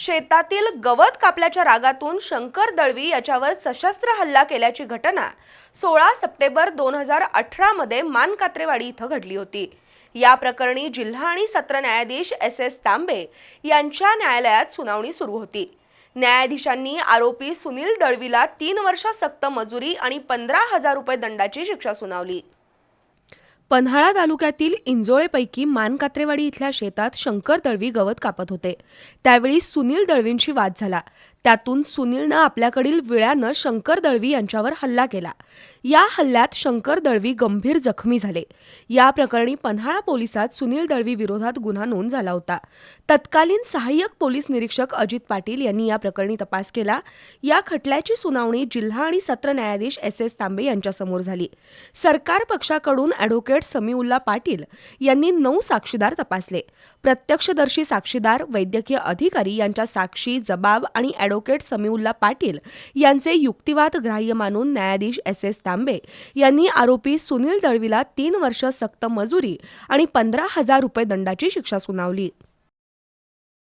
शेतातील गवत कापल्याच्या रागातून शंकर दळवी याच्यावर सशस्त्र हल्ला केल्याची घटना सोळा सप्टेंबर दोन हजार अठरामध्ये मानकात्रेवाडी इथं घडली होती. या प्रकरणी जिल्हा आणि सत्र न्यायाधीश एस एस तांबे यांच्या न्यायालयात सुनावणी सुरू होती. न्यायाधीशांनी आरोपी सुनील दळवीला तीन वर्ष सक्त मजुरी आणि पंधरा हजार रुपये दंडाची शिक्षा सुनावली. पन्हाळा तालुक्यातील इंजोळेपैकी मानकात्रेवाडी इथल्या शेतात शंकर दळवी गवत कापत होते. त्यावेळी सुनील दळवींशी वाद झाला. त्यातून सुनीलनं आपल्याकडील विळ्यानं शंकर दळवी यांच्यावर हल्ला केला. या हल्ल्यात शंकर दळवी गंभीर जखमी झाले. या प्रकरणी पन्हाळा पोलिसात सुनील दळवी विरोधात गुन्हा नोंद झाला होता. तत्कालीन सहाय्यक पोलीस निरीक्षक अजित पाटील यांनी या प्रकरणी तपास केला. या खटल्याची सुनावणी जिल्हा आणि सत्र न्यायाधीश एस एस तांबे यांच्यासमोर झाली. सरकार पक्षाकडून अॅडव्होकेट समीउल्ला पाटील यांनी नऊ साक्षीदार तपासले. प्रत्यक्षदर्शी साक्षीदार वैद्यकीय अधिकारी यांच्या साक्षी जबाब आणि अॅडव्होकेट समीउल्ला पाटील यांचे युक्तिवाद ग्राह्य मानून न्यायाधीश एस एस तांबे यांनी आरोपी सुनील दळवीला तीन वर्ष सक्त मजुरी आणि पंधरा हजार रुपये दंडाची शिक्षा सुनावली.